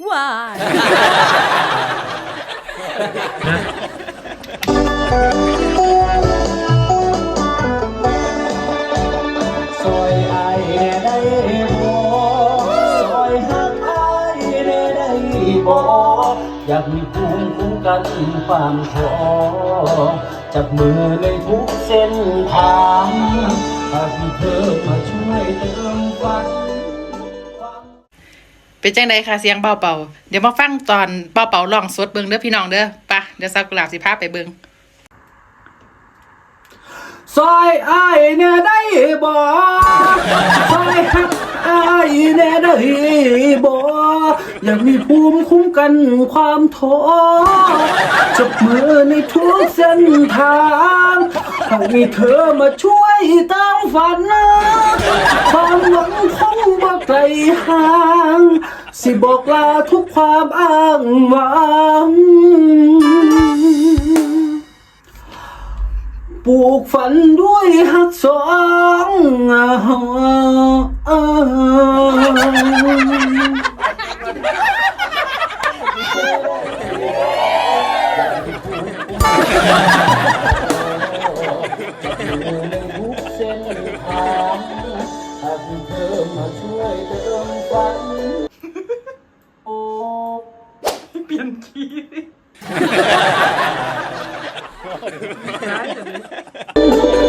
Why? ซอยอายแน่ได้บ่ซอยหักอายแน่ได้บ่อยากมีภูมิคุ้มกันความท้อจับมือในทุกเส้นทาง เป็นจังไดคะเสียงเบาเป่าเดี๋ยวมาฟังตอนเบาเป่าร้องสดเบิ่งเด้อพี่น้องเด้อปะเดี๋ยวสักกุหลาบสิพาไปเบิ่งซอยอายแน่ได้บ่ซอยหักอายแน่ได้บ่อยากมีภูมิคุ้มกันความท้อจับมือในทุกเส้นทางหามีเธอมาช่วยตามฝันความหวังคงบ่ไกลห่าง สิบอกลาทุกความอ้างว้างปลูกฝันด้วยหักสองอ่า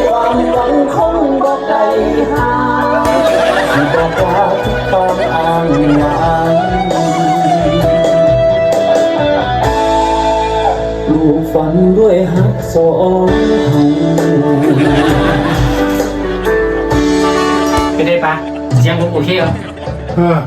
ความหวังคงบอกไกลห่างที่บอกลาทุกความอ้างว้างลูกฝันด้วยหักสองเฮาเป็นไงปะเสียงผมโอเคเหรอเออ